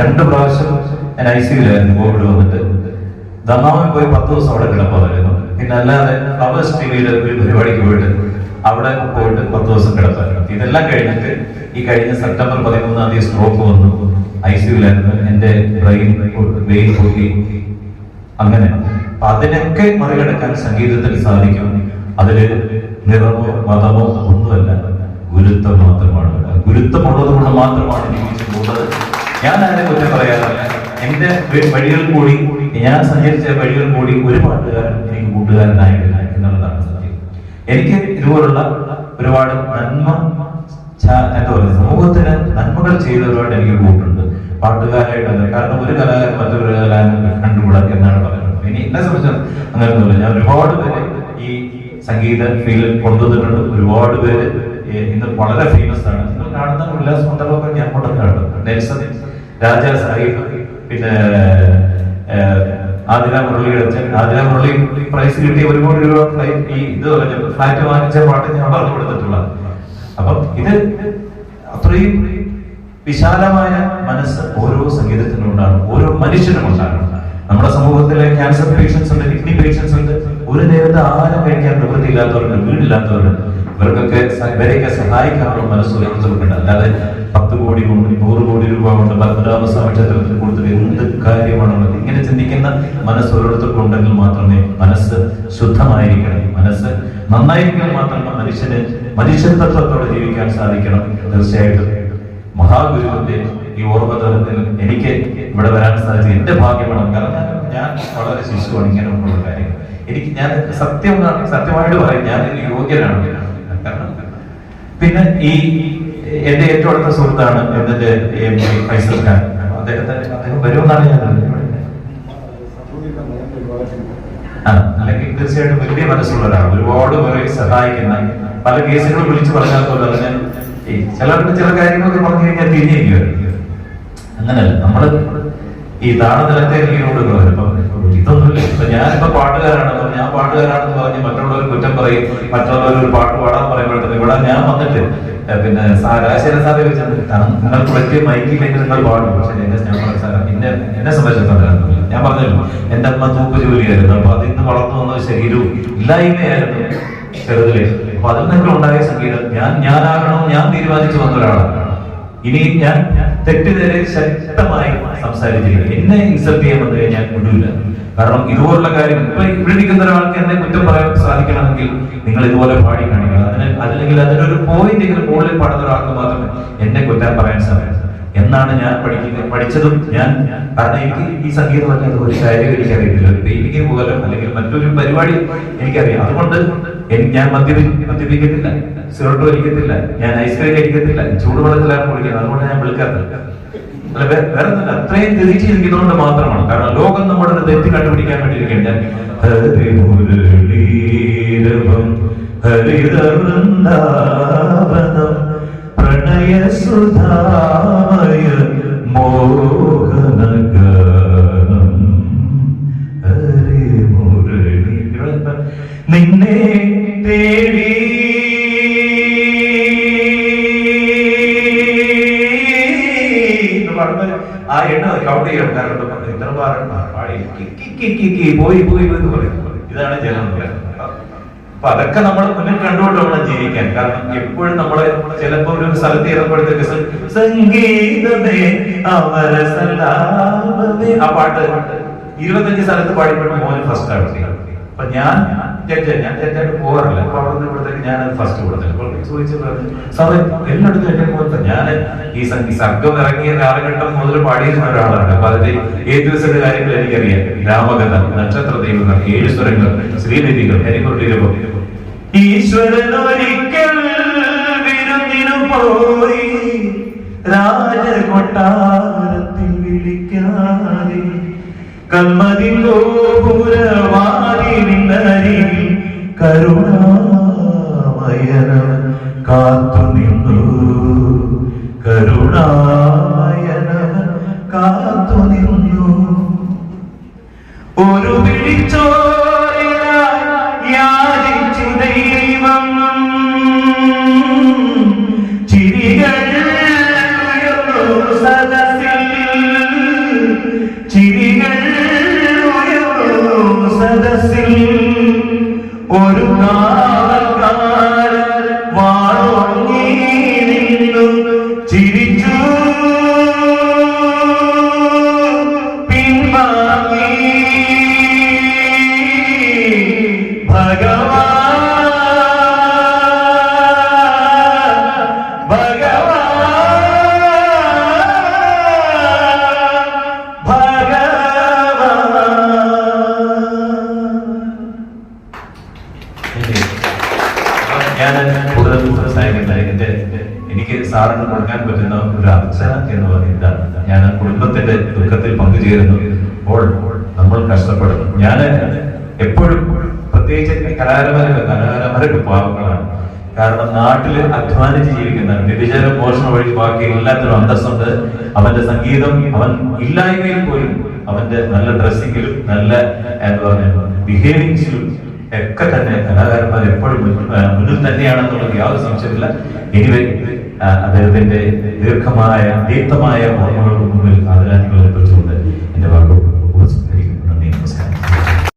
രണ്ട് പ്രാവശ്യം ഞാൻ ഐ സിയിലായിരുന്നു കോവിഡ് വന്നിട്ട്. ദമാമിൽ പോയി പത്ത് ദിവസം അവിടെ കിടപ്പായിരുന്നു പിന്നെ അല്ലാതെ ഫ്ലവേഴ്സ് ടിവിയിൽ ഒരു പരിപാടിക്ക് പോയിട്ട് അവിടെ പോയിട്ട് പത്ത് ദിവസം കിടപ്പായിരുന്നു ഇതെല്ലാം കഴിഞ്ഞിട്ട് ഈ കഴിഞ്ഞ സെപ്റ്റംബർ പതിമൂന്നാം തീയതി സ്ട്രോക്ക് വന്നു. ഐ സിയുലായിരുന്നു എന്റെ ബ്രെയിൻ വെയിൽ പൊട്ടി. അങ്ങനെ. അപ്പൊ അതിനൊക്കെ മറികടക്കാൻ സംഗീതത്തിൽ സാധിക്കും. അതിൽ നിറമോ മതമോ ഒന്നുമല്ല. ഗുരുത്വം മാത്രമാണ്. ഗുരുത്വമുള്ളത് കൊണ്ട് മാത്രമാണ് പോകുന്നത്. ഞാൻ അതിനെ കുറ്റം പറയാറില്ല. എന്റെ വഴികൾ കൂടി ഞാൻ സഞ്ചരിച്ച വഴികൾ കൂടി ഒരു പാട്ടുകാരൻ എനിക്ക് കൂട്ടുകാരനായിട്ടില്ല എന്നുള്ളതാണ് സത്യം. എനിക്ക് ഇതുപോലുള്ള ഒരുപാട് നന്മ എന്താ പറയുക സമൂഹത്തിന് നന്മകൾ ചെയ്തവരുമായിട്ട് എനിക്ക് കൂട്ടുണ്ട്. പാട്ടുകാരായിട്ടല്ല കാരണം ഒരു കലാകാരൻ മറ്റൊരു കലാകാരൻ കണ്ടുകൂടാ എന്നാണ് പറയുന്നത്. ഇനി എന്നെ സംബന്ധിച്ച് അങ്ങനെയൊന്നുമില്ല. ഞാൻ ഒരുപാട് പേര് ഈ സംഗീത ഫീൽഡിൽ കൊണ്ടുവന്നിട്ടുണ്ട്. ഒരുപാട് പേര് ഇന്ന് വളരെ ഫേമസ് ആണ്. നിങ്ങൾ കാണുന്ന ഉല്ലാസ് മണ്ഡലമൊക്കെ ഞാൻ കൊണ്ടുവന്നിട്ടുണ്ട് നെൽസൺ രാജാ സാഹിബ് പിന്നെ ആദില ആതിര മുരളി അച്ഛൻ ആതിര മുരളി പ്രൈസ് കിട്ടിയ ഒരു കോടി രൂപ ഈ ഇത് ഫ്ലാറ്റ് വാങ്ങിച്ച പാട്ട് ഞാൻ പറഞ്ഞു കൊടുത്തിട്ടുള്ള അപ്പം ഇത് അത്രയും വിശാലമായ മനസ്സ് ഓരോ സംഗീതത്തിനും ഉണ്ടാകും ഓരോ മനുഷ്യനും ഉണ്ടാകണം. നമ്മുടെ സമൂഹത്തിലെ ക്യാൻസർ പേഷ്യൻസ് ഉണ്ട് കിഡ്നി പേഷ്യൻസ് ഉണ്ട്. ഒരു നേരത്തെ ആഹാരം കഴിക്കാൻ നിവൃത്തിയില്ലാത്തവരുണ്ട് വീടില്ലാത്തവരുണ്ട്. ഇവർക്കൊക്കെ ഇവരെയൊക്കെ സഹായിക്കാനുള്ള മനസ്സ് ഓരോരുത്തർക്കുണ്ട് അല്ലാതെ പത്ത് കോടി കൊണ്ട് നൂറ് കോടി രൂപ കൊണ്ട് പത്മനാഭസ്വാമി ക്ഷേത്രത്തിൽ കൊടുത്തത് എന്ത് കാര്യമാണുള്ളത്? ഇങ്ങനെ ചിന്തിക്കുന്ന മനസ്സ് ഓരോരുത്തർക്കും ഉണ്ടെങ്കിൽ മാത്രമേ മനസ്സ് ശുദ്ധമായിരിക്കണം. മനസ്സ് നന്നായിരിക്കാൻ മാത്രമേ മനുഷ്യന് മനുഷ്യത്വത്തോടെ ജീവിക്കാൻ സാധിക്കണം. തീർച്ചയായിട്ടും മഹാഗുരുവിന്റെ ഈ ഓർമ്മതലത്തിൽ എനിക്ക് ഇവിടെ വരാൻ സാധിച്ചത് എന്റെ ഭാഗ്യമാണ്. കാരണം ഞാൻ- വളരെ ശിശുവാണ്. ഇങ്ങനെയുള്ള കാര്യങ്ങൾ എനിക്ക് ഞാൻ സത്യം സത്യമായിട്ട് പറയും. ഞാൻ യോഗ്യനാണ്. കാരണം പിന്നെ ഈ എന്റെ ഏറ്റവും അടുത്ത സുഹൃത്താണ് എന്നിട്ട് ഫൈസൽ ഖാൻ. അദ്ദേഹത്തെ അദ്ദേഹം വരുമെന്നാണ് ഞാൻ അല്ലെങ്കിൽ തീർച്ചയായിട്ടും വലിയ മനസ്സുള്ള ഒരാൾ ഒരുപാട് പേരെ സഹായിക്കുന്ന പല കേസുകളും വിളിച്ചു പറഞ്ഞാൽ പോലും അതിന് ചിലർക്ക് ചില കാര്യങ്ങളൊക്കെ പറഞ്ഞു കഴിഞ്ഞാൽ തിരിഞ്ഞിരിക്കുമായിരുന്നു അങ്ങനല്ല നമ്മൾ ഈ രീതിയിലൂടെ ഇപ്പൊ ഇതൊന്നുമില്ല. ഇപ്പൊ ഞാനിപ്പോ പാട്ടുകാരാണ് അപ്പൊ ഞാൻ പാട്ടുകാരാണെന്ന് പറഞ്ഞ് മറ്റുള്ളവർ കുറ്റം പറയും മറ്റുള്ളവർ ഒരു പാട്ട് പാടാൻ പറയുമ്പോഴത്തേക്ക് ഇവിടെ ഞാൻ വന്നിട്ട് പിന്നെ രാജശേഖരൻ സാറെ വെച്ചത് നിങ്ങൾക്ക് പറ്റിയ മൈക്കില്ലെങ്കിൽ നിങ്ങൾ പാടും. പക്ഷെ എന്നെ ഞാൻ സാറ പിന്നെ എന്നെ സംബന്ധിച്ചിടത്തോളം ഞാൻ പറഞ്ഞല്ലോ എന്റെ അമ്മ തൂപ്പ് ജോലിയായിരുന്നു. അപ്പൊ അതിൽ നിന്ന് വളർന്നു വന്ന ശരീരവും ഇല്ലായ്മയായിരുന്നു ചെറുതിലെ. അപ്പൊ അതിൽ നിങ്ങൾ ഉണ്ടായ സംഗീതം ഞാൻ ഞാനാകണം ഞാൻ തീരുമാനിച്ചു വന്ന ഒരാളാണ്. ഇനി ഞാൻ തെറ്റിനെതിരെ ശക്തമായി സംസാരിച്ചിരിക്കും എന്നെ ഇൻസൾട്ട് ചെയ്യാൻ വന്നു കഴിഞ്ഞാൽ വിടൂല കാരണം ഇതുപോലുള്ള കാര്യം ഇപ്പൊ ഇവിടെ ഒരാൾക്ക് എന്നെ കുറ്റം പറയാൻ സാധിക്കണമെങ്കിൽ നിങ്ങൾ ഇതുപോലെ പാടി കാണിക്കുക അതിന് അല്ലെങ്കിൽ അതിനൊരു പോയിന്റ് എങ്കിലും മുകളിൽ പാടുന്ന ഒരാൾക്ക് മാത്രമേ എന്നെ കുറ്റം പറയാൻ സാധിക്കൂ. എന്നാണ് ഞാൻ പഠിക്കുന്നത് പഠിച്ചതും ഞാൻ. കാരണം എനിക്ക് ഈ സംഗീതം അല്ലാതെ ഒരു കാര്യം എനിക്കറിയത്തില്ല ഒരു പെയിന്റിംഗ് പോലും അല്ലെങ്കിൽ മറ്റൊരു പരിപാടി എനിക്കറിയാം. അതുകൊണ്ട് ഞാൻ മദ്യപി മദ്യപിക്കത്തില്ല. സിഗരറ്റ് വലിക്കത്തില്ല. ഞാൻ ഐസ്ക്രീം കഴിക്കത്തില്ല. ചൂടുവെള്ളത്തിലാണ് കുളിക്കുന്നത് അതുകൊണ്ട് ഞാൻ വിളിക്കാറില്ല അല്ല വേറെ ഒന്നുമില്ല അത്രയും തിരിച്ചിരിക്കുന്നതുകൊണ്ട് മാത്രമാണ്. കാരണം ലോകം നമ്മുടെ ഒരു തെറ്റ് കണ്ടുപിടിക്കാൻ വേണ്ടിയിരിക്കുകയാണ്. ഞാൻ മോഹനഗാനം നിന്നെ തേടി. ആ എണ്ണ കൗണ്ട് ചെയ്യണം കാരണം പറഞ്ഞു, ഇത്ര പാടും. പാടി പോയി പോയി എന്ന് പറയും ഇതാണ് ജനം എന്ന് പറയുന്നത് അപ്പൊ അതൊക്കെ നമ്മൾ മുന്നിൽ കണ്ടുകൊണ്ട് വേണം ജീവിക്കാൻ. കാരണം എപ്പോഴും നമ്മളെ ചിലപ്പോ ഒരു സ്ഥലത്ത് ചെയ്യുമ്പോഴത്തേക്ക് സംഗീതമേ ആ പാട്ട് ഇരുപത്തഞ്ച് സ്ഥലത്ത് പാടിയപ്പോഴും മോന് ഫസ്റ്റ് ആണ് അപ്പൊ ഞാൻ ജഡ്ജ് ഞാൻ ജഡ്ജായിട്ട് പോകാറില്ല. അപ്പൊ അവിടെ നിന്ന് ഞാൻ ഫസ്റ്റ് കൊടുത്തില്ല ചോദിച്ചു സാറേ എല്ലായിടത്തും എന്നെ പോലത്തെ ഞാൻ ഈ സർഗം ഇറങ്ങിയ കാലഘട്ടം മുതൽ പാടിയിരുന്ന ഒരാളാണ്. അപ്പൊ അതിന്റെ ഏ ദിവസത്തെ കാര്യങ്ങൾ എനിക്കറിയാം. രാമകഥ നക്ഷത്ര ദൈവങ്ങൾ ഏഴ് സ്വരങ്ങൾ ശ്രീനിധികൾ ഹരിമുരളിരവം. ഈശ്വരൻ ഒരിക്കൽ പോയി രാജകൊട്ടാരത്തിൽ വിളിക്കാതെ കന്മതി ഗോപുരവാരിൽ കരുണാമയന കാത്തു നിന്നു. കരുണാമയന കാത്തു നിന്നു. ഒരു വിളിച്ചോരിനായി യാചിച്ചു ദൈവം. ചിരികൾ ഉയർന്നു ഞാൻ കൂടുതൽ എന്റെ എനിക്ക് സാറിന് കൊടുക്കാൻ പറ്റുന്ന ഒരു അർച്ചന എന്ന് പറയുന്നത് ഞാൻ കുടുംബത്തിന്റെ ദുഃഖത്തിൽ പങ്കുചേരുന്നു അപ്പോൾ നമ്മൾ കഷ്ടപ്പെടുന്നു ഞാൻ എപ്പോഴും പ്രത്യേകിച്ച് കലാകാരന്മാരൊക്കെ കലാകാരന്മാരൊക്കെ പാവങ്ങളാണ്. കാരണം നാട്ടിൽ അധ്വാനിച്ച് ജീവിക്കുന്നതാണ് വ്യഭിചാര പോഷണം വഴി ബാക്കി എല്ലാത്തിനും അന്തസ്സുണ്ട്. അവന്റെ സംഗീതം അവൻ ഇല്ലായ്മയിൽ പോലും അവന്റെ നല്ല ഡ്രസ്സിങ്ങിലും നല്ല എന്താ പറയുക ബിഹേവിങ്സിലും ഒക്കെ തന്നെ കലാകാരന്മാർ എപ്പോഴും മുന്നിൽ തന്നെയാണെന്നുള്ളത് യാതൊരു സംശയമില്ല എനിവേ അദ്ദേഹത്തിന്റെ ദീർഘമായ ദീപ്തമായ ഓർമ്മകൾക്ക് മുമ്പിൽ